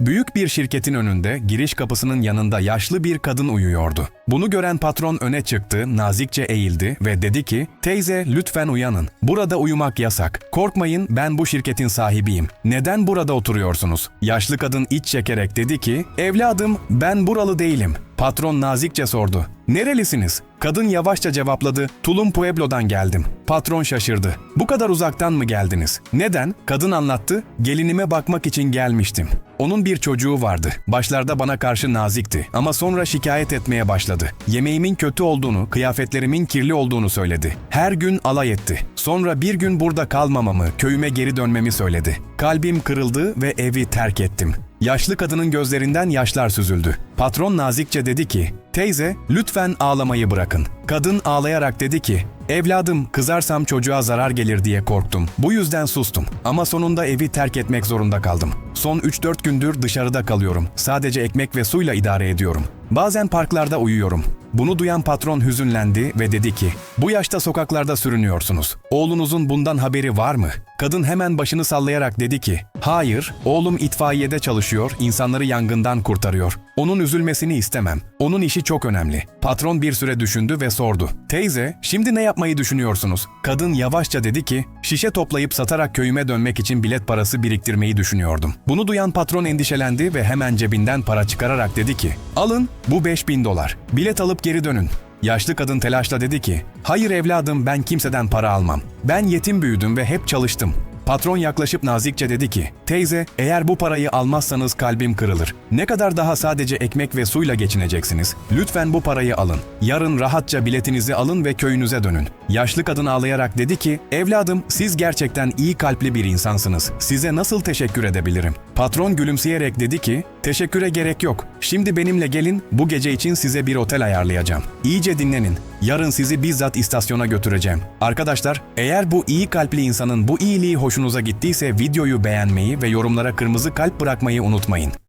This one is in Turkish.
Büyük bir şirketin önünde giriş kapısının yanında yaşlı bir kadın uyuyordu. Bunu gören patron öne çıktı, nazikçe eğildi ve dedi ki, "Teyze, lütfen uyanın. Burada uyumak yasak. Korkmayın, ben bu şirketin sahibiyim. Neden burada oturuyorsunuz?" Yaşlı kadın iç çekerek dedi ki, "Evladım, ben buralı değilim." Patron nazikçe sordu. Nerelisiniz? Kadın yavaşça cevapladı. Tulum Pueblo'dan geldim. Patron şaşırdı. Bu kadar uzaktan mı geldiniz? Neden? Kadın anlattı. Gelinime bakmak için gelmiştim. Onun bir çocuğu vardı. Başlarda bana karşı nazikti ama sonra şikayet etmeye başladı. Yemeğimin kötü olduğunu, kıyafetlerimin kirli olduğunu söyledi. Her gün alay etti. Sonra bir gün burada kalmamamı, köyüme geri dönmemi söyledi. Kalbim kırıldı ve evi terk ettim. Yaşlı kadının gözlerinden yaşlar süzüldü. Patron nazikçe dedi ki, "Teyze, lütfen ağlamayı bırakın." Kadın ağlayarak dedi ki, "Evladım, kızarsam çocuğa zarar gelir diye korktum. Bu yüzden sustum. Ama sonunda evi terk etmek zorunda kaldım. Son 3-4 gündür dışarıda kalıyorum. Sadece ekmek ve suyla idare ediyorum. Bazen parklarda uyuyorum." Bunu duyan patron hüzünlendi ve dedi ki, "Bu yaşta sokaklarda sürünüyorsunuz. Oğlunuzun bundan haberi var mı?" Kadın hemen başını sallayarak dedi ki, "Hayır, oğlum itfaiyede çalışıyor, insanları yangından kurtarıyor. Onun üzülmesini istemem. Onun işi çok önemli." Patron bir süre düşündü ve sordu, "Teyze, şimdi ne yapmayı düşünüyorsunuz?" Kadın yavaşça dedi ki, "Şişe toplayıp satarak köyüme dönmek için bilet parası biriktirmeyi düşünüyordum." Bunu duyan patron endişelendi ve hemen cebinden para çıkararak dedi ki, "Alın, bu 5000 dolar. Bilet alıp geri dönün." Yaşlı kadın telaşla dedi ki, "Hayır evladım ben kimseden para almam. Ben yetim büyüdüm ve hep çalıştım." Patron yaklaşıp nazikçe dedi ki, "Teyze, eğer bu parayı almazsanız kalbim kırılır. Ne kadar daha sadece ekmek ve suyla geçineceksiniz? Lütfen bu parayı alın. Yarın rahatça biletinizi alın ve köyünüze dönün." Yaşlı kadın ağlayarak dedi ki, "Evladım, siz gerçekten iyi kalpli bir insansınız. Size nasıl teşekkür edebilirim?" Patron gülümseyerek dedi ki, "Teşekküre gerek yok. Şimdi benimle gelin, bu gece için size bir otel ayarlayacağım. İyice dinlenin. Yarın sizi bizzat istasyona götüreceğim. Arkadaşlar, eğer bu iyi kalpli insanın bu iyiliği hoşunuza gittiyse videoyu beğenmeyi ve yorumlara kırmızı kalp bırakmayı unutmayın.